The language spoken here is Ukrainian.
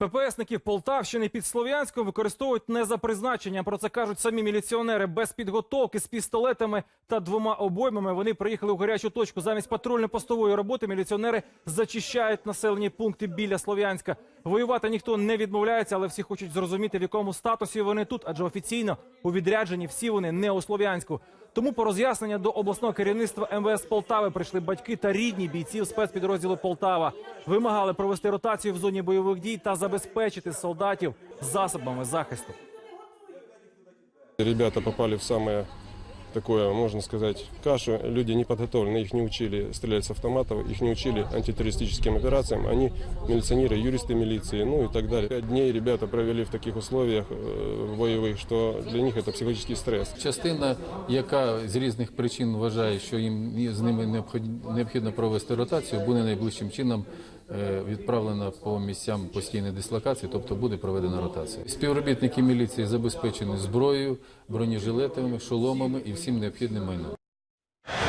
ППСників Полтавщини під Слов'янськом використовують не за призначенням. Про це кажуть самі міліціонери. Без підготовки з пістолетами та двома обоймами вони приїхали у гарячу точку. Замість патрульно-постової роботи міліціонери зачищають населені пункти біля Слов'янська. Воювати ніхто не відмовляється, але всі хочуть зрозуміти, в якому статусі вони тут, адже офіційно у відрядженні всі вони не у Слов'янську. Тому по роз'яснення до обласного керівництва МВС Полтави прийшли батьки та рідні бійців спецпідрозділу Полтава. Вимагали провести ротацію в зоні бойових дій та забезпечити солдатів засобами захисту. Ребята попали в самое такое, можно сказать, кашу. Люди не подготовлены, их не учили стрелять с автоматов, их не учили антитеррористическим операциям. Они милиционеры, юристы милиции, ну и так далее. Пять дней ребята провели в таких условиях э, боевых, что для них это психологический стресс. Частина, яка з різних причин вважає, що їм з ними необхід- необхідно провести ротацію, буде найближчим чином е, відправлена по місцям постійної дислокації, тобто буде проведена ротація. Співробітники міліції забезпечені зброєю, бронежилетами, шоломами і всім необхідним майном.